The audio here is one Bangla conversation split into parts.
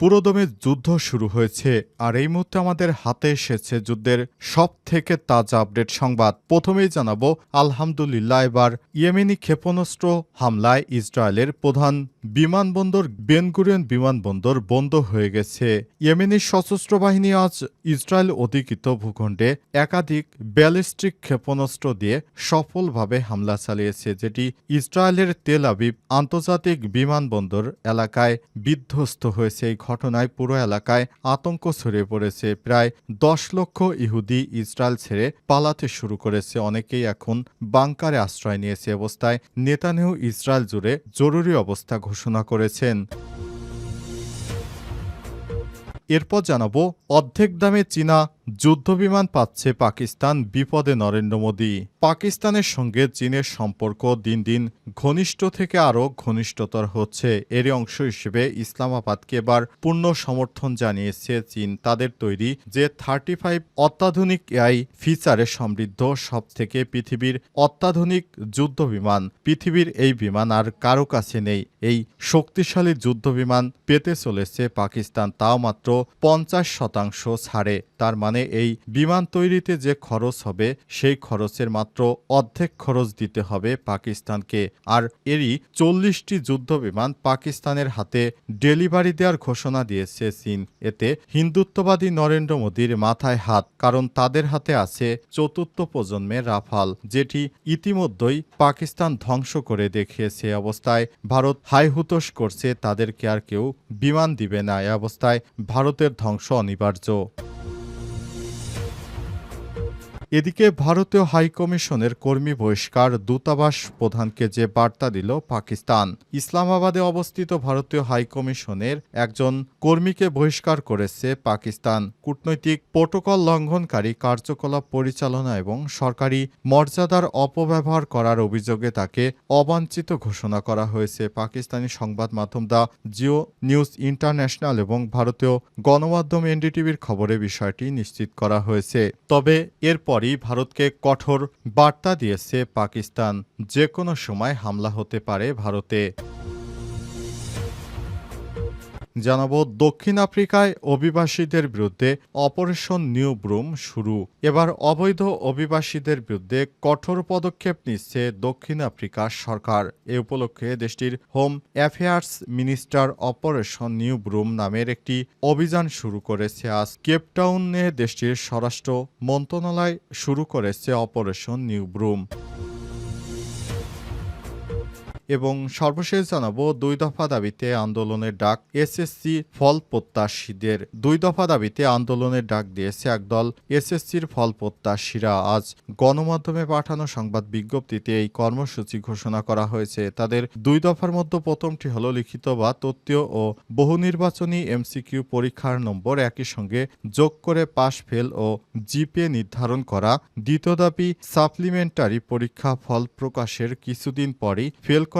পুরোদমে যুদ্ধ শুরু হয়েছে, আর এই মুহূর্তে আমাদের হাতে এসেছে যুদ্ধের সব থেকে তাজা আপডেট সংবাদ। প্রথমেই জানাব, আলহামদুলিল্লাহ, এবার ইয়েমেনি ক্ষেপণাস্ত্র হামলায় ইসরায়েলের প্রধান বিমানবন্দর বেনগুরিয়ন বিমানবন্দর বন্ধ হয়ে গেছে। ইয়েমেনি সশস্ত্র বাহিনী আজ ইসরায়েল অধিকৃত ভূখণ্ডে একাধিক ব্যালিস্টিক ক্ষেপণাস্ত্র দিয়ে সফলভাবে হামলা চালিয়েছে, যেটি ইসরায়েলের তেল আবিব আন্তর্জাতিক বিমানবন্দর এলাকায় বিধ্বস্ত হয়েছে। এই ঘটনায় পুরো এলাকায় আতঙ্ক ছড়িয়ে পড়েছে। প্রায় দশ লক্ষ ইহুদি ইসরায়েল ছেড়ে পালাতে শুরু করেছে। অনেকেই এখন বাংকারে আশ্রয় নিয়েছে। অবস্থায় নেতানেও ইসরায়েল জুড়ে জরুরি অবস্থা ঘোষণা করেছেন। এরপর জানাব অর্ধেক দামে চীনা যুদ্ধবিমান পাচ্ছে পাকিস্তান বিপদে নরেন্দ্র মোদী। পাকিস্তানের সঙ্গে চীনের সম্পর্ক দিন দিন ঘনিষ্ঠ থেকে আরও ঘনিষ্ঠতর হচ্ছে। এর অংশ হিসেবে ইসলামাবাদকে এবার পূর্ণ সমর্থন জানিয়েছে চীন। তাদের তৈরি যে থার্টি ফাইভ অত্যাধুনিক এআই ফিচারে সমৃদ্ধ সব থেকে পৃথিবীর অত্যাধুনিক যুদ্ধবিমান। পৃথিবীর এই বিমান আর কারও কাছে নেই। এই শক্তিশালী যুদ্ধবিমান পেতে চলেছে পাকিস্তান। তাও মাত্র পঞ্চাশ শতাংশ ছাড়ে। তার মানে এই বিমান তৈরিতে যে খরচ হবে, সেই খরচের মাত্র অর্ধেক খরচ দিতে হবে পাকিস্তানকে। আর এরই চল্লিশটি যুদ্ধ বিমান পাকিস্তানের হাতে ডেলিভারি দেওয়ার ঘোষণা দিয়েছে চীন। এতে হিন্দুত্ববাদী নরেন্দ্র মোদীর মাথায় হাত, কারণ তাদের হাতে আছে চতুর্থ প্রজন্মের রাফাল, যেটি ইতিমধ্যেই পাকিস্তান ধ্বংস করে দেখিয়েছে অবস্থায়। ভারত হাইহুতোষ করছে, তাদেরকে আর কেউ বিমান দিবে না এ অবস্থায় ভারতের ধ্বংস অনিবার্য। এদিকে ভারতীয় হাইকমিশনের কর্মী বহিষ্কার দূতাবাস প্রধানকে যে বার্তা দিল পাকিস্তান। ইসলামাবাদে অবস্থিত ভারতীয় হাইকমিশনের একজন কর্মীকে বহিষ্কার করেছে পাকিস্তান। কূটনৈতিক প্রোটোকল লঙ্ঘনকারী কার্যকলাপ পরিচালনা এবং সরকারি মর্যাদার অপব্যবহার করার অভিযোগে তাকে অবাঞ্ছিত ঘোষণা করা হয়েছে। পাকিস্তানি সংবাদ মাধ্যম দা জিও নিউজ ইন্টারন্যাশনাল এবং ভারতীয় গণমাধ্যম এনডিটিভির খবরে বিষয়টি নিশ্চিত করা হয়েছে। তবে এরপরই ভারতকে কঠোর বার্তা দিয়েছে পাকিস্তান। যে কোনো সময় হামলা হতে পারে ভারতে। জানাব, দক্ষিণ আফ্রিকায় অভিবাসীদের বিরুদ্ধে অপারেশন নিউ ব্রুম শুরু। এবার অবৈধ অভিবাসীদের বিরুদ্ধে কঠোর পদক্ষেপ নিচ্ছে দক্ষিণ আফ্রিকার সরকার। এ উপলক্ষে দেশটির home affairs minister operation new broom নামের একটি অভিযান শুরু করেছে আজ। কেপটাউনে দেশটির স্বরাষ্ট্র মন্ত্রণালয় শুরু করেছে অপারেশন নিউ ব্রুম। এবং সর্বশেষ জানাব, দুই দফা দাবিতে আন্দোলনের ডাক এসএসসি ফল প্রত্যাশীদের। দুই দফা দাবিতে আন্দোলনের ডাক দিয়েছে একদল এসএসসির ফল প্রত্যাশীরা। আজ গণমাধ্যমে পাঠানো সংবাদ বিজ্ঞপ্তিতে এই কর্মসূচি ঘোষণা করা হয়েছে। তাদের দুই দফার মধ্যে প্রথমটি হল লিখিত বা তত্ত্বীয় ও বহু নির্বাচনী এমসিকিউ পরীক্ষার নম্বর একই সঙ্গে যোগ করে পাশ ফেল ও জিপে নির্ধারণ করা। দ্বিতীয় দাবি, সাপ্লিমেন্টারি পরীক্ষা ফল প্রকাশের কিছুদিন পরই ফেল করা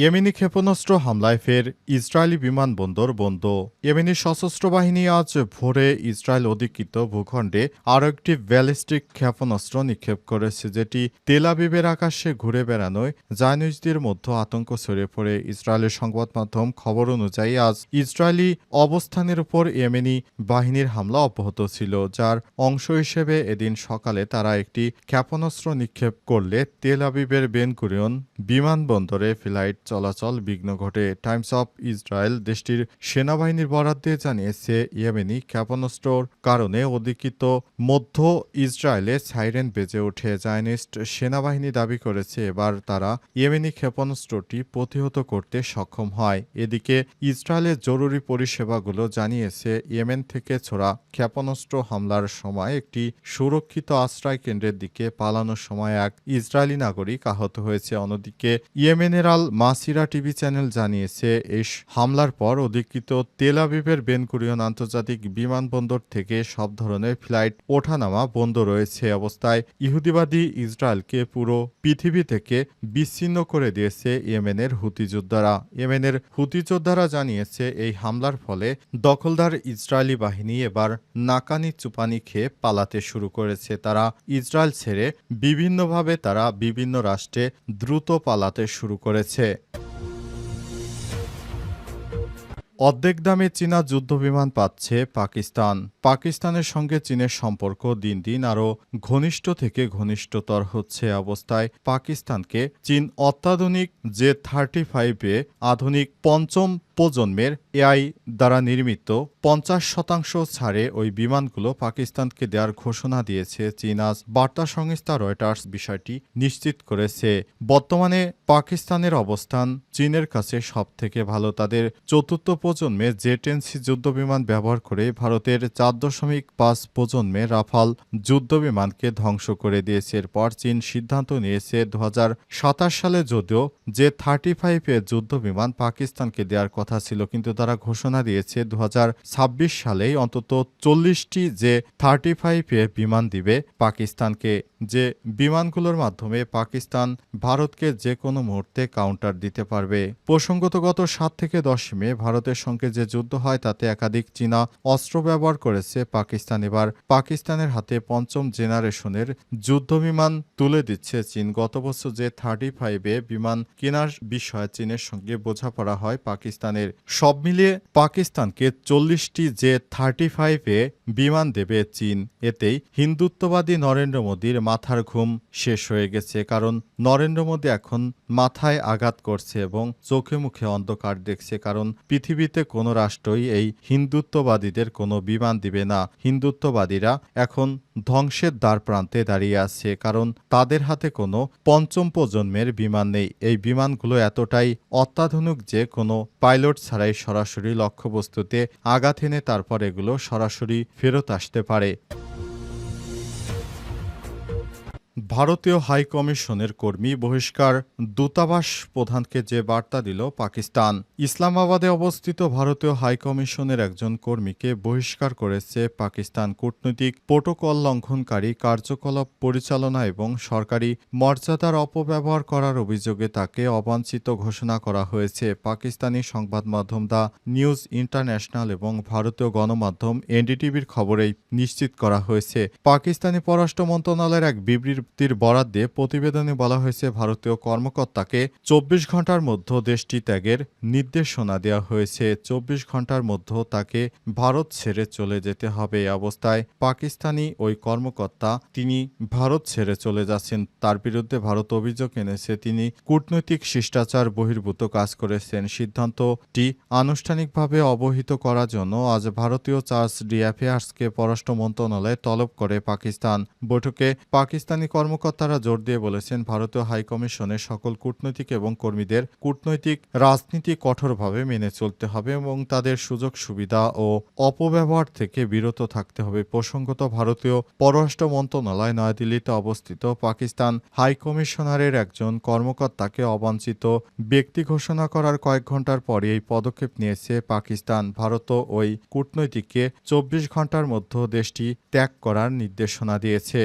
ইয়েমেনি ক্ষেপণাস্ত্র হামলায় ফের ইসরায়েলি বিমানবন্দর বন্ধ। ইয়েমেনি সশস্ত্র বাহিনী আজ ভোরে ইসরায়েল অধিকৃত ভূখণ্ডে আরও একটি ব্যালিস্টিক ক্ষেপণাস্ত্র নিক্ষেপ করেছে, যেটি তেলাবিবের আকাশে ঘুরে বেড়ানোয় জায়নুজদের মধ্যে আতঙ্ক ছড়িয়ে পড়ে। ইসরায়েলের সংবাদ মাধ্যম খবর অনুযায়ী, আজ ইসরায়েলি অবস্থানের উপর ইয়েমেনি বাহিনীর হামলা অব্যাহত ছিল, যার অংশ হিসেবে এদিন সকালে তারা একটি ক্ষেপণাস্ত্র নিক্ষেপ করলে তেল আবিবের বেনকুরিয়ন বিমানবন্দরে ফ্লাইট চলাচল বিঘ্ন ঘটে। টাইমস অফ ইসরায়েল দেশটির সেনাবাহিনীর বরাদ দিয়ে জানিয়েছে, ইয়েমেনি ক্ষেপণাস্ত্রর কারণে অধিকৃত মধ্য ইসরায়েলে সাইরেন বেজে ওঠে। জায়নিস্ট সেনাবাহিনী দাবি করেছে, এবার তারা ইয়েমেনি ক্ষেপণাস্ত্রটি প্রতিহত করতে সক্ষম হয়। এদিকে ইসরায়েলের জরুরি পরিষেবাগুলো জানিয়েছে, ইয়েমেন থেকে ছোড়া ক্ষেপণাস্ত্র হামলার সময় একটি সুরক্ষিত আশ্রয় কেন্দ্রের দিকে পালানোর সময় এক ইসরায়েলি নাগরিক আহত হয়েছে। অন্যদিকে, ইয়েমেনের আল মাসিরা টিভি চ্যানেল জানিয়েছে এই হামলার পর অধিকৃত তেল আবিবের বেনকুরিয়ন আন্তর্জাতিক বিমানবন্দর থেকে সব ধরনের ফ্লাইট ওঠানামা বন্ধ রয়েছে। অবস্থায় ইহুদিবাদী ইসরায়েলকে পুরো পৃথিবী থেকে বিচ্ছিন্ন করে দিয়েছে ইয়েমেনের হুতি যোদ্ধারা। ইয়েমেনের হুতি যোদ্ধারা জানিয়েছে, এই হামলার ফলে দখলদার ইসরায়েলি বাহিনী এবার নাকানি চুপানি খেয়ে পালাতে শুরু করেছে। তারা ইসরায়েল ছেড়ে বিভিন্নভাবে তারা বিভিন্ন রাষ্ট্রে দ্রুত পালাতে শুরু করেছে। অর্ধেক দামে চীনা যুদ্ধবিমান পাচ্ছে পাকিস্তান। পাকিস্তানের সঙ্গে চীনের সম্পর্ক দিন দিন আরও ঘনিষ্ঠ থেকে ঘনিষ্ঠতর হচ্ছে অবস্থায়। পাকিস্তানকে চীন অত্যাধুনিক জে থার্টি ফাইভে আধুনিক পঞ্চম প্রজন্মের এআই দ্বারা নির্মিত পঞ্চাশ শতাংশ ছাড়ে ওই বিমানগুলো পাকিস্তানকে দেওয়ার ঘোষণা দিয়েছে চীন। আজ বার্তা সংস্থা রয়টার্স বিষয়টি নিশ্চিত করেছে। বর্তমানে পাকিস্তানের অবস্থান চীনের কাছে সব থেকে ভালো। তাদের চতুর্থ প্রজন্মের জেটেন্সি যুদ্ধবিমান ব্যবহার করে ভারতের চার দশমিক পাঁচ প্রজন্মে রাফাল যুদ্ধবিমানকে ধ্বংস করে দিয়েছে। এরপর চীন সিদ্ধান্ত নিয়েছে দু হাজার সাতাশ সালে যদিও যে থার্টি ফাইভের যুদ্ধবিমান পাকিস্তানকে দেওয়ার কথা ছিল, কিন্তু তারা ঘোষণা দিয়েছে দু সালেই অন্তত চল্লিশটি যে থার্টি ফাইভের বিমান দিবে পাকিস্তানকে। যে বিমানগুলোর মাধ্যমে পাকিস্তান ভারতকে যে কোনো মুহূর্তে কাউন্টার দিতে পারবে। প্রসঙ্গত গত সাত থেকে দশ মে ভারতের সঙ্গে যে যুদ্ধ হয়, তাতে একাধিক চীনা অস্ত্র ব্যবহার করেছে পাকিস্তান। এবার পাকিস্তানের হাতে পঞ্চম জেনারেশনের যুদ্ধ বিমান তুলে দিচ্ছে চীন। গত বছর যে থার্টি ফাইভে বিমান কেনার বিষয়ে চীনের সঙ্গে বোঝাপড়া হয় পাকিস্তানের সব মিলিয়ে পাকিস্তানকে চল্লিশটি জে থার্টি ফাইভে বিমান দেবে চীন। এতেই হিন্দুত্ববাদী নরেন্দ্র মোদীর মাথার ঘুম শেষ হয়ে গেছে, কারণ নরেন্দ্র মোদী এখন মাথায় আঘাত করছে এবং চোখে মুখে অন্ধকার দেখছে, কারণ পৃথিবীতে কোনো রাষ্ট্রই এই হিন্দুত্ববাদীদের কোনো বিমান দিবে না। হিন্দুত্ববাদীরা এখন ধ্বংসের দ্বার প্রান্তে দাঁড়িয়ে আছে, কারণ তাদের হাতে কোনো পঞ্চম প্রজন্মের বিমান নেই। এই বিমানগুলো এতটাই অত্যাধুনিক যে কোনো পাইলট ছাড়াই সরাসরি লক্ষ্যবস্তুতে আঘাত এনে তারপর এগুলো সরাসরি ফেরত আসতে পারে। ভারতীয় হাই কমিশনের কর্মী বহিষ্কার দূতাবাস প্রধানকে যে বার্তা দিল পাকিস্তান। ইসলামাবাদে অবস্থিত ভারতীয় হাই কমিশনের একজন কর্মীকে বহিষ্কার করেছে পাকিস্তান কূটনৈতিক প্রোটোকল লঙ্ঘনকারী কার্যকলাপ পরিচালনা এবং সরকারি মর্যাদার অপব্যবহার করার অভিযোগে তাকে অবাঞ্ছিত ঘোষণা করা হয়েছে। পাকিস্তানি সংবাদ মাধ্যম দ্য নিউজ ইন্টারন্যাশনাল এবং ভারতীয় গণমাধ্যম এনডিটিভির খবরেই নিশ্চিত করা হয়েছে। পাকিস্তানি পররাষ্ট্র মন্ত্রণালয়ের এক বিবৃতি বিজ্ঞপ্তির বরাদ দিয়ে প্রতিবেদনে বলা হয়েছে ভারতীয় কর্মকর্তাকে চব্বিশ ঘণ্টার মধ্যে দেশটি ত্যাগের নির্দেশনা দেওয়া হয়েছে। চব্বিশ ঘণ্টার মধ্যে তাকে ভারত ছেড়ে চলে যেতে হবে অবস্থায় পাকিস্তানি ওই কর্মকর্তা তিনি ভারত ছেড়ে চলে যাচ্ছেন। তার বিরুদ্ধে ভারত অভিযোগ এনেছে, তিনি কূটনৈতিক শিষ্টাচার বহির্ভূত কাজ করেছেন। সিদ্ধান্তটি আনুষ্ঠানিকভাবে অবহিত করার জন্য আজ ভারতীয় চার্জ ডি অ্যাফেয়ার্সকে পররাষ্ট্র মন্ত্রণালয় তলব করে পাকিস্তান। বৈঠকে পাকিস্তানি কর্মকর্তারা জোর দিয়ে বলেছেন, ভারতীয় হাইকমিশনের সকল কূটনৈতিক এবং কর্মীদের কূটনৈতিক রাজনীতি কঠোরভাবে মেনে চলতে হবে এবং তাদের সুযোগ, সুবিধা ও অপব্যবহার থেকে বিরত থাকতে হবে। প্রসঙ্গত, ভারতীয় পররাষ্ট্র মন্ত্রণালয় নয়াদিল্লিতে অবস্থিত পাকিস্তান হাইকমিশনারের একজন কর্মকর্তাকে অবাঞ্ছিত ব্যক্তি ঘোষণা করার কয়েক ঘণ্টার পরে এই পদক্ষেপ নিয়েছে পাকিস্তান। ভারত ওই কূটনৈতিককে চব্বিশ ঘণ্টার মধ্যে দেশটি ত্যাগ করার নির্দেশনা দিয়েছে।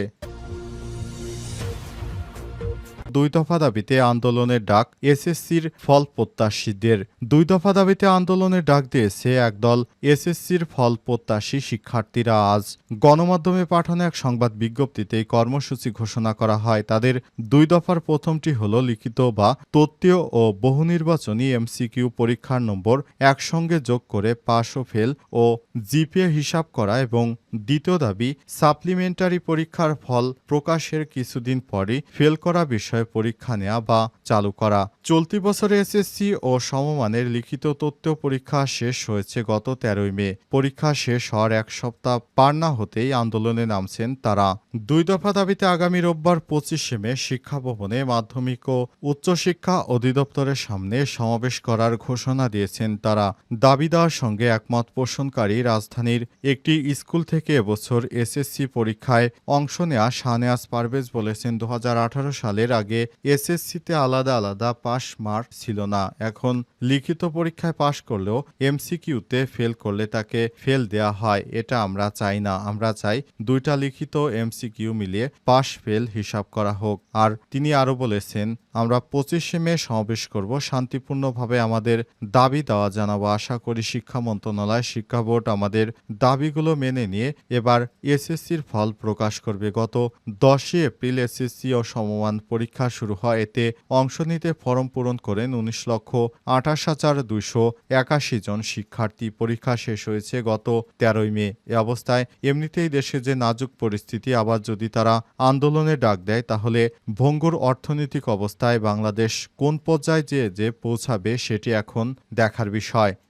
দুই দফা দাবিতে আন্দোলনের ডাক এসএসসির ফল প্রত্যাশীদের। দুই দফা দাবিতে আন্দোলনের ডাক দিয়েছে একদল এসএসসির ফল প্রত্যাশী শিক্ষার্থীরা। আজ গণমাধ্যমে পাঠানো এক সংবাদ বিজ্ঞপ্তিতে কর্মসূচি ঘোষণা করা হয়। তাদের দুই দফার প্রথমটি হল লিখিত বা তত্ত্বীয় ও বহুনির্বাচনী এমসিকিউ পরীক্ষার নম্বর একসঙ্গে যোগ করে পাস ও ফেল ও জিপিএ হিসাব করা এবং দ্বিতীয় দাবি, সাপ্লিমেন্টারি পরীক্ষার ফল প্রকাশের কিছুদিন পরই ফেল করা বিষয়ে পরীক্ষা নেওয়া বা চালু করা। চলতি বছরে এসএসসি ও সমমানের লিখিত তথ্য পরীক্ষা শেষ হয়েছে গত তেরোই মে। পরীক্ষা শেষ হওয়ার এক সপ্তাহ পার না হতেই আন্দোলনে নামছেন তারা। দুই দফা দাবিতে আগামী রোববার পঁচিশে মে শিক্ষা ভবনে মাধ্যমিক ও উচ্চশিক্ষা অধিদপ্তরের সামনে সমাবেশ করার ঘোষণা দিয়েছেন তারা। দাবি দেওয়ার সঙ্গে একমত পোষণকারী রাজধানীর একটি স্কুল থেকে এবছর এসএসসি পরীক্ষায় অংশ নেওয়া শাহনেয়াজ পারভেজ বলেছেন দু হাজার আঠারো সালের আগে এসএসসিতে আলাদা আলাদা পাস মার্ক ছিল না। এখন লিখিত পরীক্ষায় পাশ করলেও এমসিকিউতে ফেল করলে তাকে ফেল দেয়া হয়, এটা আমরা চাই না। আমরা চাই দুইটা লিখিত এমসিকিউ মিলিয়ে পাশ ফেল হিসাব করা হোক। আর তিনি আরও বলেছেন, আমরা পঁচিশে মে সমাবেশ করব, শান্তিপূর্ণভাবে আমাদের দাবি দেওয়া জানাব। আশা করি শিক্ষা মন্ত্রণালয় শিক্ষা বোর্ড আমাদের দাবিগুলো মেনে নিয়ে এবার এসএসসির ফল প্রকাশ করবে। গত দশই এপ্রিল এসএসসি ও সমমান পরীক্ষা শুরু হয়। এতে অংশ নিতে ফরম পূরণ করেন উনিশ লক্ষ আঠাশ হাজার দুইশো একাশি জন শিক্ষার্থী। পরীক্ষা শেষ হয়েছে গত তেরোই মে। এ অবস্থায় এমনিতেই দেশে যে নাজুক পরিস্থিতি, আবার যদি তারা আন্দোলনে ডাক দেয়, তাহলে ভঙ্গুর অর্থনৈতিক অবস্থায় বাংলাদেশ কোন পর্যায়ে যে যে পৌঁছাবে, সেটি এখন দেখার বিষয়।